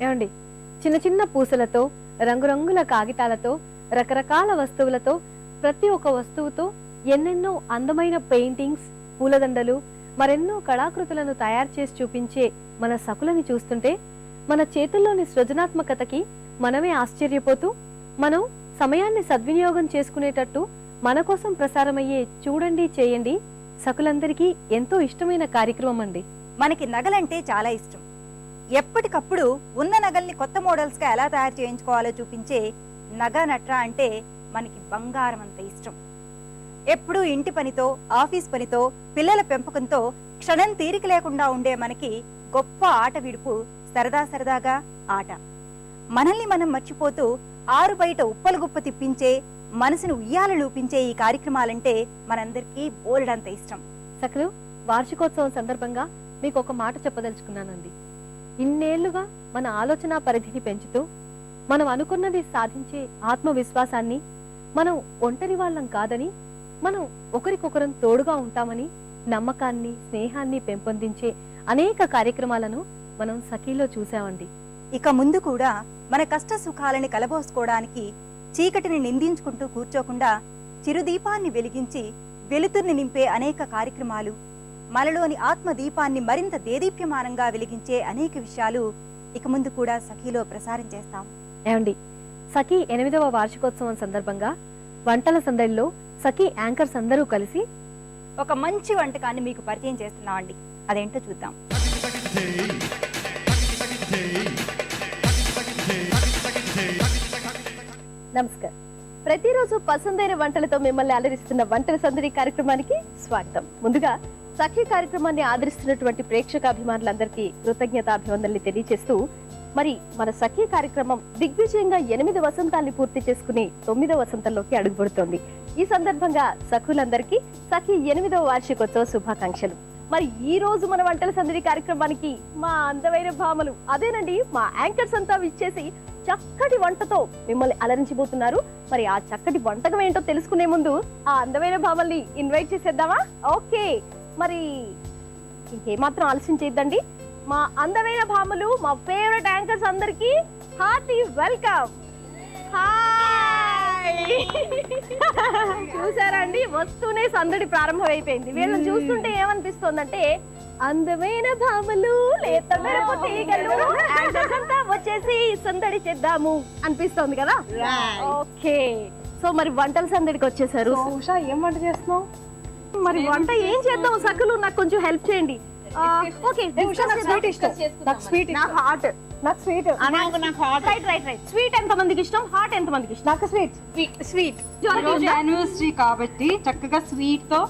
ఏమండి? చిన్న చిన్న పూసలతో రంగురంగుల కాగితాలతో రకరకాల వస్తువులతో ప్రతి ఒక్క వస్తువుతో ఎన్నెన్నో అందమైన పెయింటింగ్స్ పూలదండలు మరెన్నో కళాకృతులను తయారు చేసి చూపించే మన సకులని చూస్తుంటే మన చేతుల్లోని సృజనాత్మకతకి మనమే ఆశ్చర్యపోతూ మనం సమయాన్ని సద్వినియోగం చేసుకునేటట్టు మన కోసం ప్రసారమయ్యే చూడండి చేయండి సకులందరికీ ఎంతో ఇష్టమైన కార్యక్రమం అండి. మనకి నగలంటే చాలా ఇష్టం. ఎప్పటికప్పుడు ఉన్న నగల్ని కొత్త మోడల్స్గా ఎలా తయారు చేయించుకోవాలో చూపించే నగ నట్ర అంటే మనకి బంగారం అంత ఇష్టం. ఎప్పుడూ ఇంటి పనితో ఆఫీస్ పనితో పిల్లల పెంపకంతో క్షణం తీరిక లేకుండా ఉండే మనకి గొప్ప ఆట విడుపు సరదా సరదాగా ఆట. మనల్ని మనం మర్చిపోతూ ఆరు బయట ఉప్పలు గుప్ప తిప్పించే మనసును ఉయ్యాలలూపించే ఈ కార్యక్రమాలంటే మనందరికీ బోలెడంత ఇష్టం. సకలు వార్షికోత్సవం సందర్భంగా మీకు ఒక మాట చెప్పదలుచుకున్నానండి. ఇన్నేళ్ళుగా మన ఆలోచన పరిధిని పెంచుతూ మనం అనుకున్నది సాధించే ఆత్మవిశ్వాసాన్ని మనం ఒంటరి వాళ్ళం కాదని మనం ఒకరికొకరం తోడుగా ఉంటామని నమ్మకాన్ని స్నేహాన్ని పెంపొందించే అనేక కార్యక్రమాలను మనం సఖీలో చూసామండి ఇక ముందు కూడా మన కష్ట సుఖాలని కలబోసుకోవడానికి చీకటిని నిందించుకుంటూ కూర్చోకుండా చిరుదీపాన్ని వెలిగించి వెలుతుర్ని నింపే అనేక కార్యక్రమాలు మనలోని ఆత్మ దీపాన్ని మరింత దేదీప్యమానంగా వెలిగించే అనేక విషయాలు ఇక ముందు కూడా సఖీలో ప్రసారం చేస్తాం. ఏమండి? సఖీ ఎనిమిదవ వార్షికోత్సవం సందర్భంగా వంటల సందడిలో సఖీ యాంకర్స్ అందరూ కలిసి ఒక మంచి వంటకాన్ని మీకు పరిచయం చేస్తున్నామండి. అదేంటో చూద్దాం. నమస్కారం. ప్రతిరోజు పసందైన వంటలతో మిమ్మల్ని అలరిస్తున్న వంటల సందడి కార్యక్రమానికి స్వాగతం. ముందుగా సఖీ కార్యక్రమాన్ని ఆదరిస్తున్నటువంటి ప్రేక్షక అభిమానులందరికీ కృతజ్ఞతాభివందనలు తెలియజేస్తూ మరి మన సఖీ కార్యక్రమం దిగ్విజయంగా ఎనిమిది వసంతాల్ని పూర్తి చేసుకుని తొమ్మిదో వసంతంలోకి అడుగుపడుతోంది. ఈ సందర్భంగా సఖులందరికీ సఖీ ఎనిమిదవ వార్షికోత్సవ శుభాకాంక్షలు. మరి ఈ రోజు మన వంటల సందడి కార్యక్రమానికి మా అందమైన భామలు అదేనండి మా యాంకర్స్ అంతా విచ్చేసి చక్కటి వంటతో మిమ్మల్ని అలరించబోతున్నారు. మరి ఆ చక్కటి వంటకం ఏంటో తెలుసుకునే ముందు ఆ అందమైన భామల్ని ఇన్వైట్ చేసేద్దామా? ఓకే. మరి ఇంకేమాత్రం ఆలస్యం చేయొద్దండి. మా అందమైన భామలు మా ఫేవరెట్ యాంకర్స్ అందరికి హార్టీ వెల్కమ్ హాయ్ చూసారా అండి వస్తూనే సందడి ప్రారంభం అయిపోయింది వీళ్ళని చూస్తుంటే ఏమనిపిస్తోందంటే అందమైన భామలు లేత మెరుపు తీగలు అంతా వచ్చేసి సందడి చేద్దాము అనిపిస్తోంది కదా? ఓకే సో మరి వంటల సందడికి వచ్చేసారు. ఉషా ఏం వంట చేస్తున్నావు? మరి వంట ఏం చేద్దాం? సకలు నాకు కొంచెం హెల్ప్ చేయండి. ఆ, ఓకే ఉషా నాకు స్వీట్ ఇష్టం. నాకు స్వీట్ నాకు హాట్ నాకు స్వీట్ నాకు నాకు hot right right right sweet ఎంత మందికి ఇష్టం? హాట్ ఎంత మందికి ఇష్టం? నాకు స్వీట్ స్వీట్ రోజు యానివర్సరీ కాబట్టి చక్కగా స్వీట్తో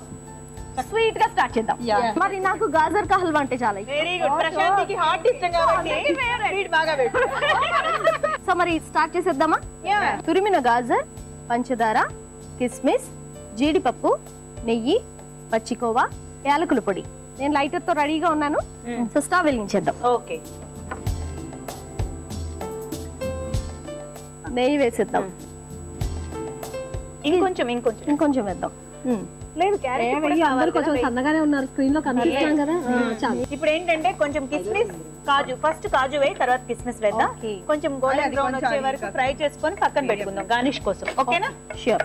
స్వీట్గా స్టార్ట్ చేద్దాం. Yeah. మరి నాకు గాజర్ కా హల్వా అంటే చాలా వెరీ గుడ్ ప్రశాంతికి హార్ట్ ఇష్టం కాబట్టి స్వీట్ బాగా పెట్టు. సో మరి స్టార్ట్ చేసేద్దామా? తురిమిన గాజర్ పంచదార కిస్మిస్ జీడిపప్పు నెయ్యి పచ్చికోవా యాలకుల పొడి. నేను లైటర్తో రెడీగా ఉన్నాను. సో స్టవ్ వెలిగించేద్దాం. ఓకే. నెయ్యి వేసేద్దాం. ఇంకొంచెం ఇంకొంచెం. ఇంకొంచెం వేద్దాం. లేదు అందరూ కొంచెం సన్నగానే ఉన్నారు. స్క్రీన్లో కనిపిస్తున్నాం కదా. ఆ, చాలు. ఇప్పుడు ఏంటంటే కొంచెం కిస్మిస్ కాజు. ఫస్ట్ కాజు వేయి తర్వాత కిస్మిస్ వేద్దాం. కొంచెం గోల్డెన్ బ్రౌన్ వచ్చే వరకు ఫ్రై చేసుకొని పక్కన పెట్టుకుందాం గార్నిష్ కోసం. ఓకేనా? షూర్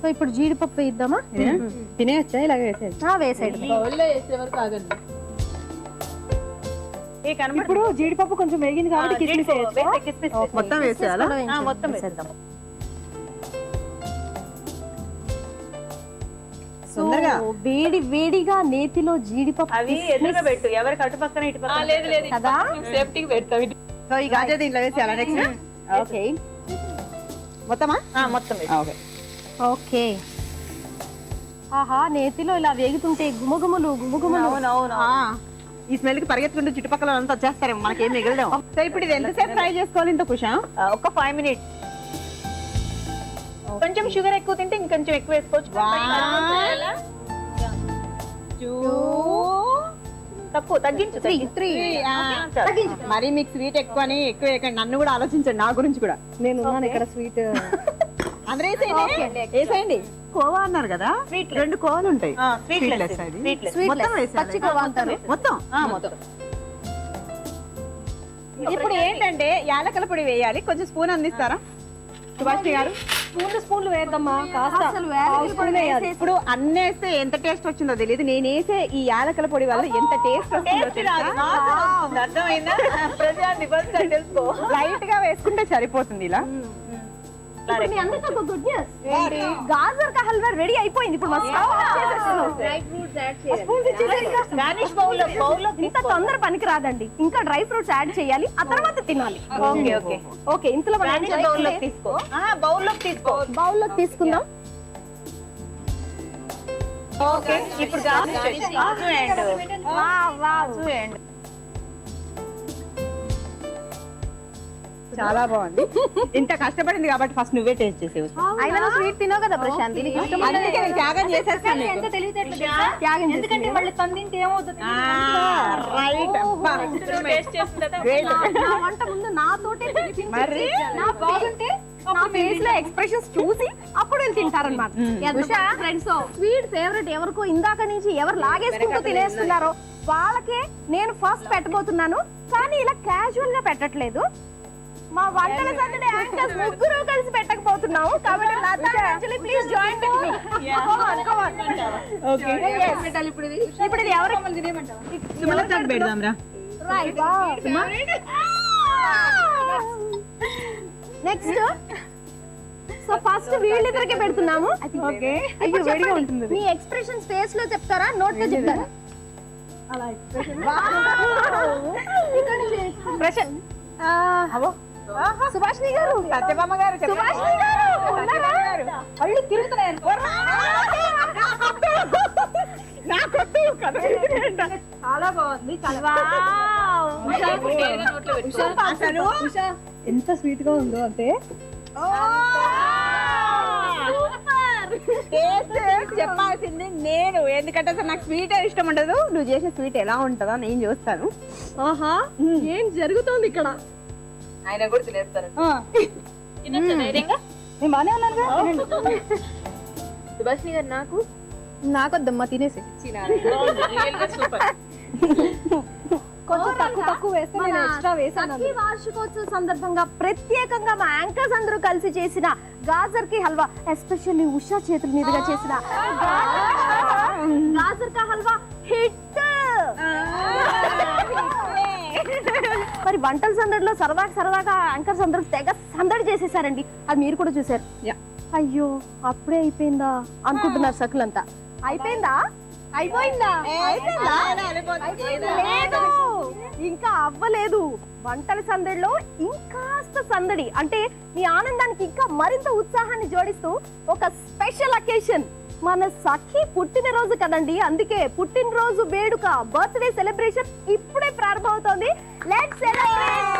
సో ఇప్పుడు జీడిపప్పు వేద్దామా? తినేయచ్చా? ఇలాగ వేసేయండి ఏ కనబడు ఇప్పుడు జీడిపప్పు కొంచెం వేగింది కాబట్టి కిస్మిస్ వేయచ్చా? మొత్తం వేసేయాలా? మొత్తం వేసేద్దాం. సో వేడి వేడిగా నేతిలో జీడిపప్పు అవి ఎదురుగా పెట్టు. ఎవరికి అటు పక్కన ఇటు పక్కన లేదు లేదు. కదా? సేఫ్టీకి పెడతాం. ఇటు. సో ఈ గాజర్ దీంట్లో వేసేయాలా నెక్స్ట్ ఓకే. మొత్తమా? ఆ, మొత్తం వేసి ఓకే. ఓకే. ఆహా నేతిలో ఇలా వేగుతుంటే గుమగుమలు గుమగుమలు. అవునవును ఈ స్మెల్కి పరిగెత్తుకుంటూ చుట్టుపక్కల అంతా వచ్చేస్తారేమో మనకేం మిగలదాం. సో ఇప్పుడు ఇది ఎంతసేపు ఫ్రై చేసుకోవాలి ఇంత కుషా? ఒక ఫైవ్ మినిట్స్ కొంచెం షుగర్ ఎక్కువ తింటే ఇంకొంచెం ఎక్కువ వేసుకోవచ్చు. తక్కువ తగ్గించు. మరి మీకు స్వీట్ ఎక్కువ అని ఎక్కువ వేయకండి. నన్ను కూడా ఆలోచించండి నా గురించి కూడా. నేను ఇక్కడ స్వీట్ అందరూ వేసేయండి. వేసేయండి. కోవా అన్నారు కదా? రెండు కోవాలు ఉంటాయి. మొత్తం. వేసేయాలి. ఇప్పుడు ఏంటంటే యాలకల పొడి వేయాలి. కొంచెం స్పూన్ అందిస్తారా? సుభాష్ని గారు. స్పూన్లు స్పూన్లు వేద్దామా? కాస్త ఇప్పుడు అన్ని వేస్తే ఎంత టేస్ట్ వచ్చిందో తెలియదు నేను వేసే ఈ యాలకల పొడి వల్ల ఎంత టేస్ట్ వస్తుందో లైట్గా వేసుకుంటే సరిపోతుంది ఇలా. మీ అందరికీ ఒక గుడ్ న్యూస్ గాజర్ కా హల్వా రెడీ అయిపోయింది. ఇప్పుడు స్టవ్ ఆఫ్ చేసేస్తున్నాం ఇంత తొందర పనికి రాదండి. ఇంకా డ్రై ఫ్రూట్స్ యాడ్ చేయాలి. ఆ తర్వాత తినాలి. Okay okay okay. ఇంతలో బౌల్లో తీసుకో. బౌల్లో తీసుకో. బౌల్లో తీసుకుందాం. ఓకే ఇప్పుడు కాజు అండ్. అండ్. చాలా బాగుంది. ఇంత కష్టపడింది కాబట్టి ఫస్ట్ నువ్వే టేస్ట్ చేసేవు. అయినా స్వీట్ తినవు కదా ప్రశాంత్ అందుకే నేను త్యాగం చేసేస్తాను ఎంత నీకు. తెలివితేటలు త్యాగం చేసి ఎందుకంటే వాళ్ళు తందింటే ఏమవుతుంది? రైట్ వంట ముందు నాతోటే తినిపించి, మరి? నా బాగుంటే నా ఫేస్లో ఎక్స్ప్రెషన్స్ చూసి అప్పుడు వీళ్ళు తింటారనమాట ఫ్రెండ్స్ స్వీట్ ఫేవరెట్ ఎవరికో ఇందాక నుంచి ఎవరు లాగేసుకుంటూ తినేస్తున్నారో వాళ్ళకే నేను ఫస్ట్ పెట్టబోతున్నాను కానీ ఇలా క్యాజువల్గా పెట్టట్లేదు. మా వంటల సందడి యాంకర్స్ ముగ్గురు కలిసి పెట్టకపోతున్నాము. కాబట్టి Latha Anjali please join with me come on come on okay ఇప్పుడు ఇది. ఇప్పుడు ఇది ఎవరు? సుమలతకు పెడదాం రా. రైట్ నెక్స్ట్ సో ఫస్ట్ వీళ్ళిద్దరికి పెడుతున్నాము. ఓకే అయ్యో వేడిగా ఉంటుంది మీ ఎక్స్ప్రెషన్స్ ఫేస్లో చెప్తారా? నోట్లో చెప్తారా? అలా ఎక్స్ప్రెషన్ సుభాష్ని గారు. సత్యభామ గారు. సుభాష్ని గారు తిరుగుతున్నాయి చాలా బాగుంది ఎంత స్వీట్గా ఉందో అంటే. చెప్పాల్సింది నేను. ఎందుకంటే అసలు నాకు స్వీట్ ఇష్టం ఉండదు. నువ్వు చేసే స్వీట్ ఎలా ఉంటుందో నేను చూస్తాను. ఆహా ఏం జరుగుతోంది ఇక్కడ? ఆయన కూడా తినేస్తారు నేను బానే ఉన్నాను సుభాష్ని గారు నాకు? నాకొద్దమ్మా తినేసి సూపర్. కొంచెం తక్కువ తక్కువ వేస్తే నేను ఎక్స్ట్రా వేసాను. వార్షికోత్సవ సందర్భంగా ప్రత్యేకంగా మా యాంకర్స్ అందరూ కలిసి చేసిన గాజర్కి హల్వా ఎస్పెషల్లీ ఉషా చేతుల మీదుగా చేసిన గాజర్ కా హల్వా హిట్ మరి వంటల సందడిలో సరదాగా సరదాగా యాంకర్స్ అందరూ తెగ సందడి చేసేసారండి. అది మీరు కూడా చూసారు. అయ్యో అప్పుడే అయిపోయిందా అనుకుంటున్నారు సకులంతా. అయిపోయిందా? అయిపోయిందా? అయిపోయిందా? లేదు. ఇంకా అవ్వలేదు. వంటల సందడిలో ఇంకాస్త సందడి. అంటే మీ ఆనందానికి ఇంకా మరింత ఉత్సాహాన్ని జోడిస్తూ ఒక స్పెషల్ అకేషన్ మన సఖి పుట్టినరోజు కదండి. అందుకే పుట్టినరోజు వేడుక బర్త్డే సెలబ్రేషన్ ఇప్పుడే ప్రారంభమవుతోంది. Let's celebrate